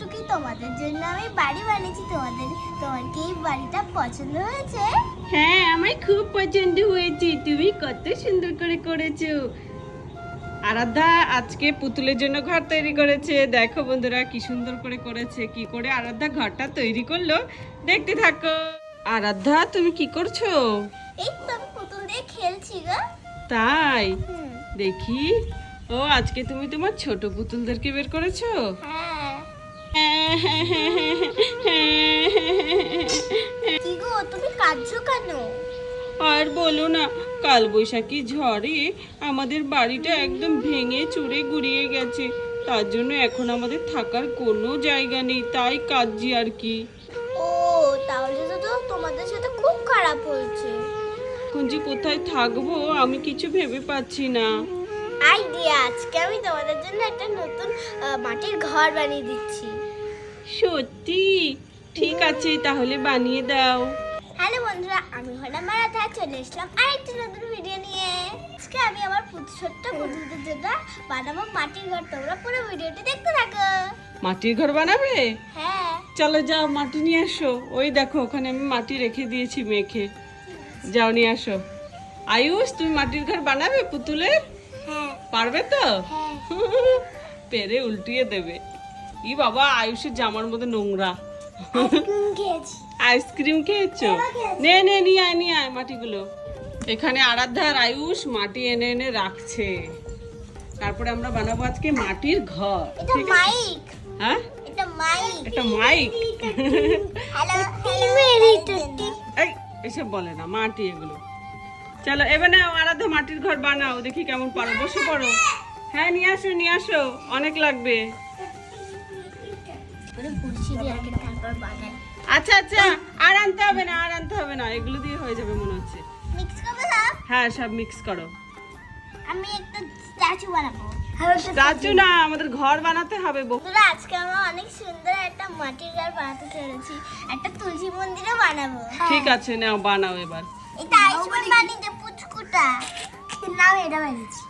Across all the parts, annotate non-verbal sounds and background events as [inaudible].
টুকি তোমাদের জন্য আমি বাড়ি বানিয়েছি। তোমাদের তোমার কি এই বাড়িটা পছন্দ হয়েছে? হ্যাঁ আমার খুব পছন্দ হয়েছে। তুমি কত সুন্দর করে করেছ। আরাধ্যা আজকে পুতুলের জন্য ঘর তৈরি করেছে। দেখো বন্ধুরা কি সুন্দর করে করেছে। কি করে আরাধ্যা ঘরটা তৈরি করল দেখতে থাকো। আরাধ্যা তুমি কি করছ? এই তো আমি পুতুল দিয়ে খেলছি গো। তাই? দেখি। ও আজকে তুমি তোমার ছোট পুতুলদেরকে বের করেছ? হ্যাঁ। কি গো তুমি কাঁদছো কেন? আর বলো না কাল বৈশাখী ঝড়ে আমাদের বাড়িটা একদম ভেঙে চুরে গুড়িয়ে গেছে। তার জন্য এখন আমাদের থাকার কোনো জায়গা নেই তাই কাঁদছি আর কি। ও তাহলে তো তোমাদের সাথে খুব খারাপ হয়েছে। এখন যে কোথায় থাকব আমি কিছু ভেবে পাচ্ছি না। আইডিয়া আজকে আমি তোমাদের জন্য একটা নতুন মাটির ঘর বানিয়ে দিচ্ছি। সত্যি? ঠিক আছে তাহলে বানিয়ে দাও। হ্যালো বন্ধুরা আমি হলাম মারাথা চলে এসলাম আরেকটি নতুন ভিডিও নিয়ে। আজকে আমি আমার ছোট্ট বন্ধুদের জন্য বানাবো মাটির ঘর। তোমরা পুরো ভিডিওটি দেখতে থাকো। মাটির ঘর বানাবে? হ্যাঁ। চলো যাও মাটি নিয়ে আসো। ওই দেখো ওখানে আমি মাটি রেখে দিয়েছি মেখে। যাও নিয়ে আসো। আয়ুষ তুমি মাটির ঘর বানাবে পুতুলের? হ্যাঁ। পারবে তো? হ্যাঁ। [laughs] পেরে উল্টিয়ে দেবে। ই বাবা আয়ুষের জামার মধ্যে নোংরা। আইসক্রিম খেয়েছি। নে নে নিয়ে আয় নিয়ে আয় মাটিগুলো। এখানে আরাধ্যা আর আয়ুষ মাটি এনে এনে রাখছে। তারপরে আমরা বানাবো আজকে মাটির ঘর। ঠিক আছে? হ্যাঁ? এটা মাইক। এটা মাইক। এই এসব বলে না মাটি এগুলো। চলো এবার আরাধ্যা মাটির ঘর বানাও। দেখি কেমন পারো বসে পড়ো। হ্যাঁ নিয়ে আসো নিয়ে আসো। অনেক লাগবে। আচ্ছা আচ্ছা আর আনতে হবে না আর আনতে হবে না এগুলো দিয়ে হয়ে যাবে মনে হচ্ছে। মিক্স করব সব? হ্যাঁ সব মিক্স করো। আমি একটা স্ট্যাচু বানাবো। স্ট্যাচু না আমাদের ঘর বানাতে হবে। বন্ধুরা আজকে আমরা অনেক সুন্দর একটা মাটির ঘর বানাতে চলেছি। একটা তুলসী মন্দিরও বানাবো। ঠিক আছে নাও বানাও এবার। এটা আইসমান বানিয়ে পুচকুটা। নাও এটা বানিয়েছি।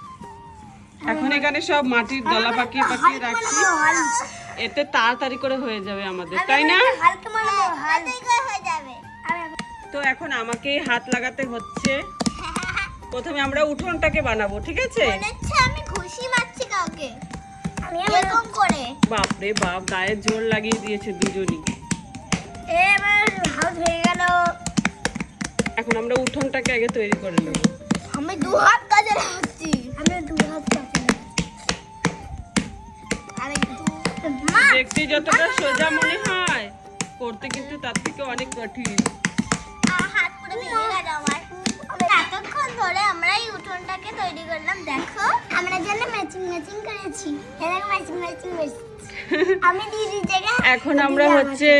এখন এখানে সব মাটির দলা পাকিয়ে পাকিয়ে রাখছি। এতে তাড়াতাড়ি করে হয়ে যাবে আমাদের তাই না? হয়ে যাবে। তো এখন আমাকে হাত লাগাতে হচ্ছে। প্রথমে আমরা উঠোনটাকে বানাবো ঠিক আছে? আমি খুশি মারছি কাউকে। এরকম করে। বাপরে বাপ গায়ের জোর লাগিয়ে দিয়েছে দুজনই। এবার হাত হয়ে গেল। এখন আমরা উঠোনটাকে আগে তৈরি করে নেব। আমি দু হাত কাজে লাগাচ্ছি। আমি দু হাত কাজে আরে মা দেখতে যতটা সোজা মনে হয় করতে কিন্তু তার থেকে অনেক কঠিন। এতক্ষণ ধরে আমরা এই উঠোনটাকে তৈরি করলাম দেখো। আমরা যেন ম্যাচিং ম্যাচিং করেছি। এরকম ম্যাচিং ম্যাচিং আমি দিদির জায়গায় এখন আমরা হচ্ছে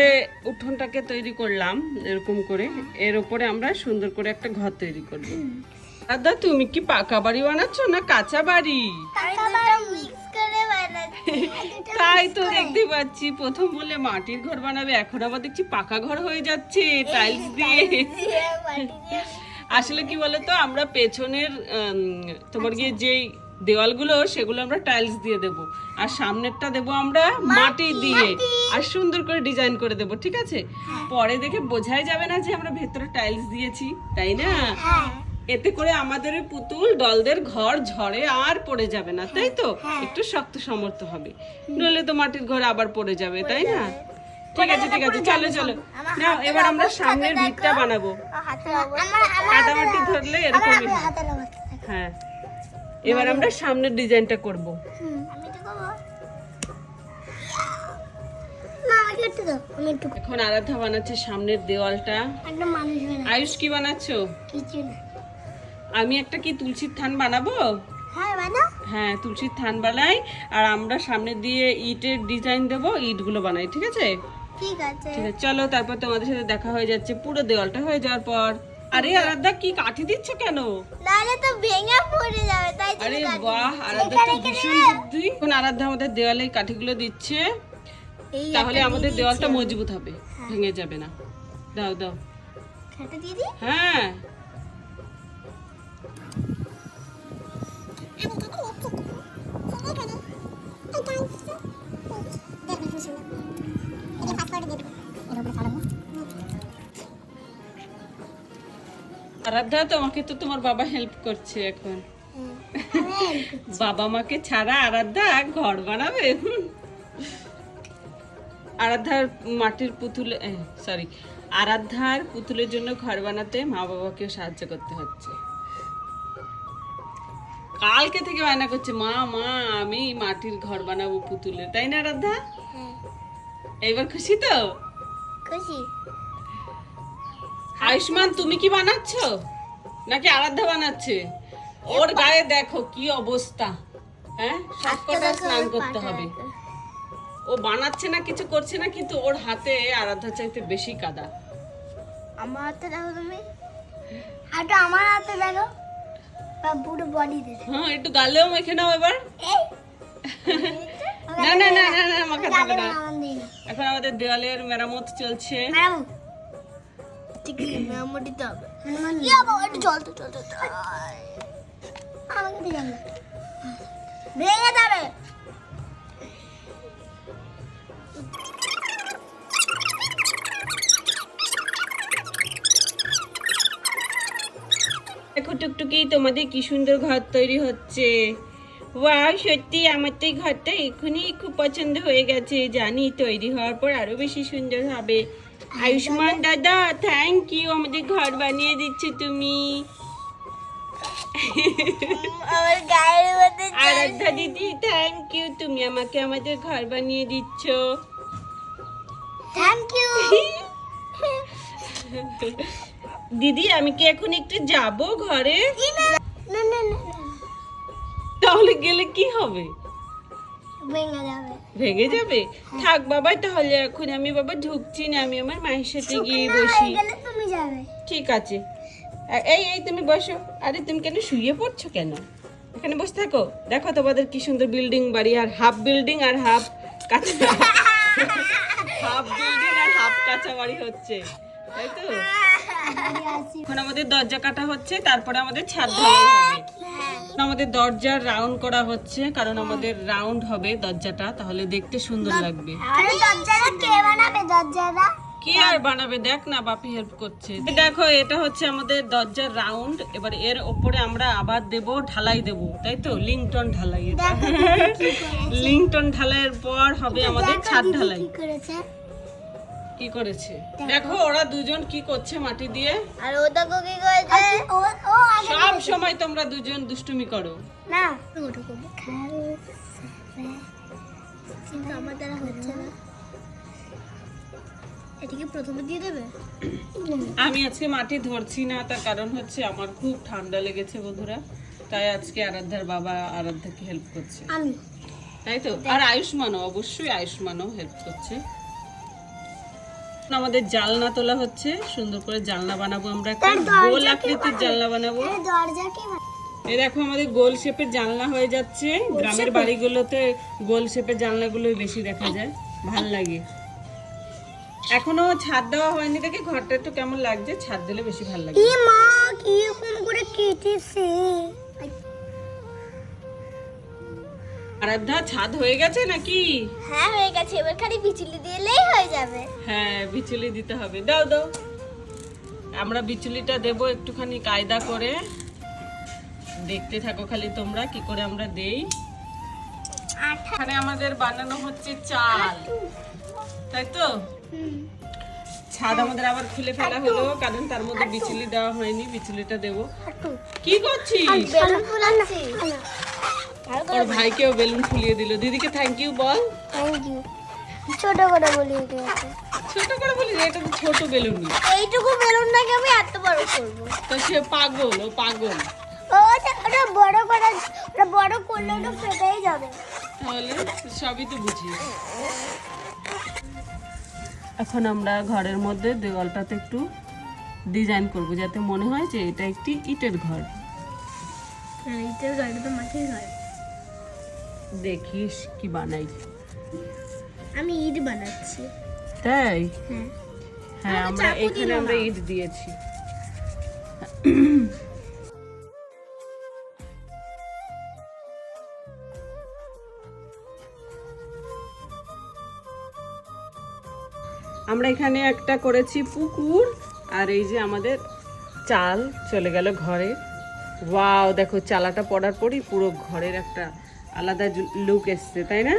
উঠোনটাকে তৈরি করলাম এরকম করে। এর উপরে আমরা সুন্দর করে একটা ঘর তৈরি করব। দাদা তুমি কি পাকা বাড়ি বানাচ্ছ না কাঁচা বাড়ি? তাই তো দেখতে পাচ্ছি। প্রথম বলে মাটির ঘর বানাবে এখন আবার দেখছি পাকা ঘর হয়ে যাচ্ছে টাইলস দিয়ে। আসলে কি বলতো আমরা পেছনের তোমার গিয়ে যেই দেওয়ালগুলো সেগুলো আমরা টাইলস দিয়ে দেব। আর সামনেরটা দেব আমরা মাটি দিয়ে। আর সুন্দর করে ডিজাইন করে দেব ঠিক আছে? পরে দেখে বোঝাই যাবে না যে আমরা ভেতরে টাইলস দিয়েছি তাই না? হ্যাঁ। এতে করে আমাদের পুতুল দলদের ঘর ঝড়ে আর পড়ে যাবে না তাই তো? একটু শক্ত সমর্থ হবে। নইলে তো মাটির ঘর আবার পড়ে যাবে তাই না? ঠিক আছে ঠিক আছে চলো চলো। নাও এবার আমরা সামনের ভিতটা বানাবো। কাটামাটি ধরলে এরকমই। হয়। হ্যাঁ। এবার আমরা সামনের ডিজাইনটা করব। এখন আরাধ্যা বানাচ্ছে সামনের দেওয়ালটা। আয়ুষ কি বানাচ্ছো? কিছু না। আমি একটা কি তুলসীর থান বানাবো? হ্যাঁ হ্যাঁ তুলসীর থান বানাই আর আমরা সামনে দিয়ে ইটের ডিজাইন দেবো ইটগুলো বানাই ঠিক আছে? ঠিক আছে। চলো তারপর তোমাদের সাথে দেখা হয়ে যাচ্ছে পুরো দেওয়ালটা হয়ে যাওয়ার পর। আরে আরাধ্যা কি কাঠি দিচ্ছ কেন? নাহলে তো ভেঙে পড়ে যাবে তাই আরে বাহ আরাধ্যা তো ভীষণ বুদ্ধি। এখন আরাধ্যা আমাদের দেওয়ালে কাঠিগুলো দিচ্ছে। তাহলে আমাদের দেওয়ালটা মজবুত হবে ভেঙে যাবে না। দাও দাও। হ্যাঁ। আরাধ্যা তোমাকে তো তোমার বাবা হেল্প করছে এখন। বাবা মাকে ছাড়া আরাধ্যা ঘর বানাবে? আরাধ্যার মাটির পুতুল সরি আরাধ্যার পুতুলের জন্য ঘর বানাতে মা বাবাকেও সাহায্য করতে হচ্ছে। কালকে থেকে বায়না করছে মা মা আমি মাটির ঘর বানাবো পুতুলে তাই না আরাধ্যা হ্যাঁ, এইবার খুশি তো? খুশি। আয়ুষ্মান তুমি কি বানাচ্ছ? নাকি আরাধ্যা বানাচ্ছে? ওর গায়ে দেখো কি অবস্থা হ্যাঁ? স্নান করতে হবে। ও বানাচ্ছে না কিছু করছে না কিন্তু ওর হাতে আরাধ্যা চাইতে বেশি কাদা। আমার হাতে দেখো তুমি। আমার হাতে দেখো। পুরো হ্যাঁ একটু গালেও মেখে নাও এবার। না না না না না মাখা যাবে না। এখন আমাদের দেওয়ালের মেরামত চলছে। ঠিক মেরামত দিতে হবে। একটু জল তো জল তো আমাকে দিয়ে ভেঙে যাবে। টুকটুকি তোমাদের কি সুন্দর ঘর তৈরি হচ্ছে। ওয়াও সত্যি আমার তো এই ঘরটা এখনই খুব পছন্দ হয়ে গেছে। জানি তৈরি হওয়ার পর আরও বেশি সুন্দর হবে। আয়ুষ্মান দাদা থ্যাংক ইউ আমাদের ঘর বানিয়ে দিচ্ছ তুমি। আরাধ্যা দিদি থ্যাংক ইউ তুমি আমাকে আমাদের ঘর বানিয়ে দিচ্ছ। থ্যাংক ইউ [laughs] [laughs] দিদি আমি কি এখন একটু যাব ঘরে? তাহলে গেলে কি হবে? ভেঙে যাবে। থাক বাবা তাহলে এখন আমি বাবা ঢুকছি না আমি আমার মায়ের সাথে গিয়ে বসি। ঠিক আছে। এই এই তুমি বসো। আরে তুমি কেন শুয়ে পড়ছো কেন? এখানে বসে থাকো। দেখো তোমাদের কি সুন্দর বিল্ডিং বাড়ি আর হাফ বিল্ডিং আর হাফ কাঁচা [laughs] হাফ বিল্ডিং আর হাফ কাঁচা বাড়ি হচ্ছে। তাই তো? [laughs] এখন আমাদের দরজা কাটা হচ্ছে তারপরে আমাদের ছাদ ঢালাই হবে। আমাদের দরজার রাউন্ড করা হচ্ছে কারণ আমাদের রাউন্ড হবে দরজাটা তাহলে দেখতে সুন্দর লাগবে। কে আর বানাবে? দেখ না বাপি হেল্প করছে। দেখো এটা হচ্ছে আমাদের দরজার রাউন্ড এবার এর উপরে আমরা আবার দেব ঢালাই দেব তাই তো? লিংটন ঢালাই এটা। লিংটন ঢালাইয়ের পর হবে আমাদের ছাদ ঢালাই। কি করেছে? দেখো ওরা দুজন কি করছে মাটি দিয়ে? আর ও দেখো কি করেছে? ও ও আগে সব সময় তোমরা দুজন দুষ্টুমি করো। না কিন্তু আমার দ্বারা হচ্ছে না। এটাকে প্রথমে দিয়ে দেবে? আমি আজকে মাটি ধরছি না তার কারণ হচ্ছে আমার খুব ঠান্ডা লেগেছে বন্ধুরা। তাই আজকে আরাধ্যার বাবা আরাধ্যাকে হেল্প করছে। আমি। তাই তো? আর আয়ুষ্মানও অবশ্যই আয়ুষ্মানও হেল্প করছে। আমাদের জালনা তোলা হচ্ছে। সুন্দর করে জালনা বানাবো আমরা। গোল আকৃতির জালনা বানাবো? এই দেখো আমাদের গোল শেপের জানলা হয়ে যাচ্ছে। গ্রামের বাড়িগুলোতে গোল শেপের জানলাগুলোই বেশি দেখা যায়। ভালো লাগে। এখনও ছাদ দেওয়া হয়নি দেখে ঘরটা একটু কেমন লাগছে? ছাদ দিলে বেশি ভালো লাগে। কি মা কি করে কেটেছে। আরাধ্যা ছাদ হয়ে গেছে নাকি? হ্যাঁ হয়ে গেছে। এবার খালি বিচুলি দিলেই হয়ে যাবে। হ্যাঁ বিচুলি দিতে হবে। দাও দাও। আমরা বিচুলিটা দেব একটুখানি কায়দা করে। দেখতে থাকো খালি তোমরা কি করে আমরা দেই। এখানে আমাদের বানানো হচ্ছে চাল। তাই তো? ছাদ আমাদের আবার খুলে ফেলা হলো কারণ তার মধ্যে বিচুলি দেওয়া হয়নি বিচুলিটা দেব। হাঁটু কি করছিস? ওর ভাইকেও বেলুন ফুলিয়ে দিল। দিদিকে থ্যাংক ইউ বল। থ্যাংক ইউ ছোট করে বলি। ছোট করে বলি এটা তো ছোট বেলুনই এইটুকু বেলুন বেলুনটাকে আমি এত বড় করব? তো সে পাগল ও পাগল। ওটা ওটা বড় করে ওটা বড় করলে ওটা ফেটেই যাবে। তাহলে সবই তো বুঝি এখন আমরা ঘরের মধ্যে দেওয়ালটাতে একটু ডিজাইন করব যাতে মনে হয় যে এটা একটি ইটের ঘর। ইটের ঘর তো মাঠের ঘর। দেখিস কি বানাই। আমি ইট বানাচ্ছি। তাই? হ্যাঁ। হ্যাঁ আমরা এখানে আমরা। ইট দিয়েছি। আমরা এখানে একটা করেছি পুকুর আর এই যে আমাদের চাল চলে গেল ঘরে। ওয়াও দেখো চালাটা পড়ার পরই পুরো ঘরের একটা আলাদা লুক এসছে তাই না?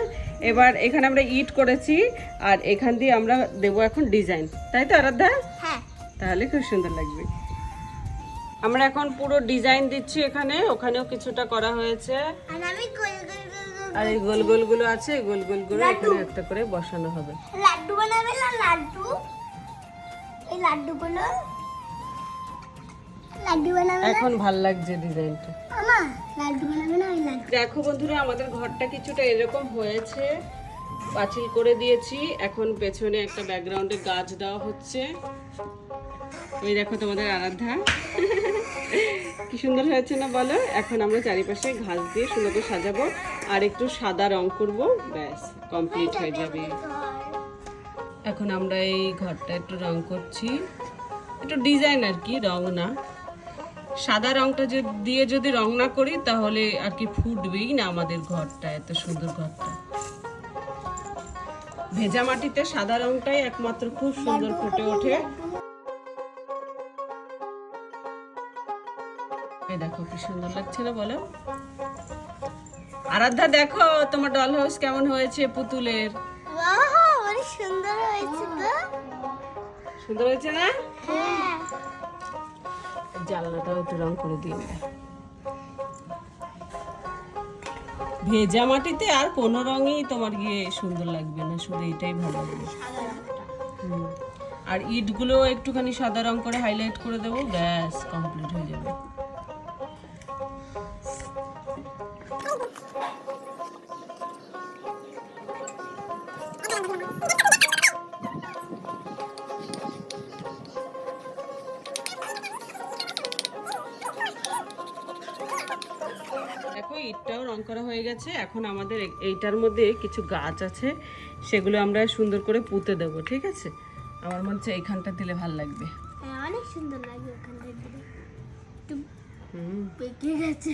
এবার এখানে আমরা ইট করেছি আর এখান দিয়ে আমরা দেবো এখন ডিজাইন তাই তো আরাধ্যা? হ্যাঁ। তাহলে খুব সুন্দর লাগবে। আমরা এখন পুরো ডিজাইন দিচ্ছি এখানে ওখানেও কিছুটা করা হয়েছে। আর এই গোল গোলগুলো আছে এই গোল গোলগুলো এখানে একটা করে বসানো হবে। লাড্ডু বানাবে না লাড্ডু? এই লাড্ডুগুলো লাড্ডু বানাবে এখন ভালো লাগছে ডিজাইনটা। আমা লাড্ডু বানাবে না ওই লাড্ডু। দেখো বন্ধুরা আমাদের ঘরটা কিছুটা এরকম হয়েছে। পাঁচিল করে দিয়েছি। এখন পেছনে একটা ব্যাকগ্রাউন্ডে গাছ দেওয়া হচ্ছে। ওই দেখো তোমাদের আরাধ্যা। কি সুন্দর হয়েছে না বলো? এখন আমরা চারিপাশে ঘাস দিয়ে সুন্দর করে সাজাবো। আর একটু সাদা রং করব। ব্যাস কমপ্লিট হয়ে যাবে। এখন আমরা এই ঘরটা একটু রং করছি। একটু ডিজাইন আর কি রং না। সাদা রংটা যে দিয়ে যদি রং না করি তাহলে আর কি ফুটবেই না আমাদের ঘরটা এত সুন্দর ঘরটা। ভেজা মাটিতে সাদা রংটাই একমাত্র খুব সুন্দর ফুটে ওঠে। দেখো কি সুন্দর লাগছে না বলো? আরাধ্যা দেখো তোমার ডল হাউস কেমন হয়েছে পুতুলের? সুন্দর হয়েছে তো সুন্দর হয়েছে না? হ্যাঁ। জানলাটাও একটু রং করে দিয়ে। ভেজা মাটিতে আর কোনো রঙই তোমার গিয়ে সুন্দর লাগবে না শুধু এটাই ভালো লাগবে। আর ইটগুলো একটুখানি সাদা রং করে হাইলাইট করে দেবো ব্যাস কমপ্লিট হয়ে যাবে করা হয়ে গেছে। এখন আমাদের এইটার মধ্যে কিছু গাছ আছে সেগুলো আমরা সুন্দর করে পুঁতে দেবো ঠিক আছে? আমার মনে হচ্ছে এইখানটা দিলে ভালো লাগবে। হ্যাঁ অনেক সুন্দর লাগে ওখানটা দিলে। পেকে গেছে।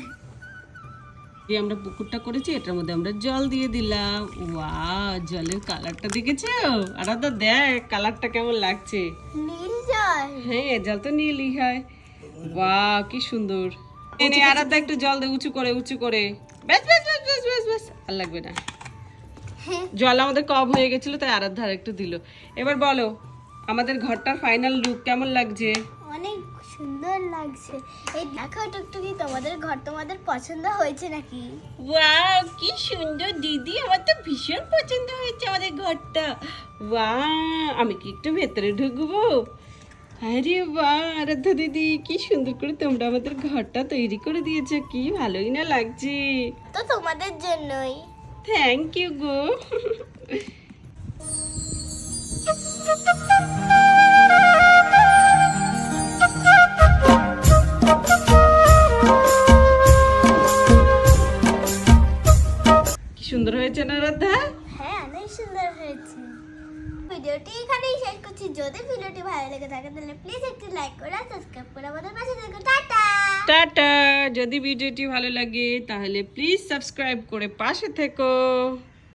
যে আমরা পুকুরটা করেছি এটার মধ্যে আমরা জল দিয়ে দিলাম। ওয়া জলের কালারটা দেখেছ? আরাদা দেখ কালারটা কেমন লাগছে। নীল জল। হ্যাঁ জল তো নীলই হয়। বাহ কি সুন্দর। এনে আরাদা একটু জল দে উঁচু করে উঁচু করে। ব্যাস ব্যাস ব্যাস ব্যাস ব্যাস ব্যাস। আর লাগবে না। জল আমাদের কম হয়ে গেছিল তাই আর একটু দিল। এবার বলো আমাদের ঘরটার ফাইনাল লুক কেমন লাগছে? অনেক সুন্দর লাগছে। এই দেখো টুকটুকি তোমাদের ঘর তোমাদের পছন্দ হয়েছে নাকি? ওয়াও কি সুন্দর দিদি আমার তো ভীষণ পছন্দ হয়েছে আমাদের ঘরটা। ওয়াও আমি কি একটু ভেতরে ঢুকবো? আরে বাহ আরাধ্যা দিদি কি সুন্দর করে তোমরা আমাদের ঘরটা তৈরি করে দিয়েছ কি ভালোই না লাগছে। তো তোমাদের জন্যই। Thank you go. [laughs] প্লিজ একটি লাইক করে সাবস্ক্রাইব টাটা! যদি ভিডিওটি ভালো লাগে, তাহলে প্লিজ সাবস্ক্রাইব করে পাশে থেকো।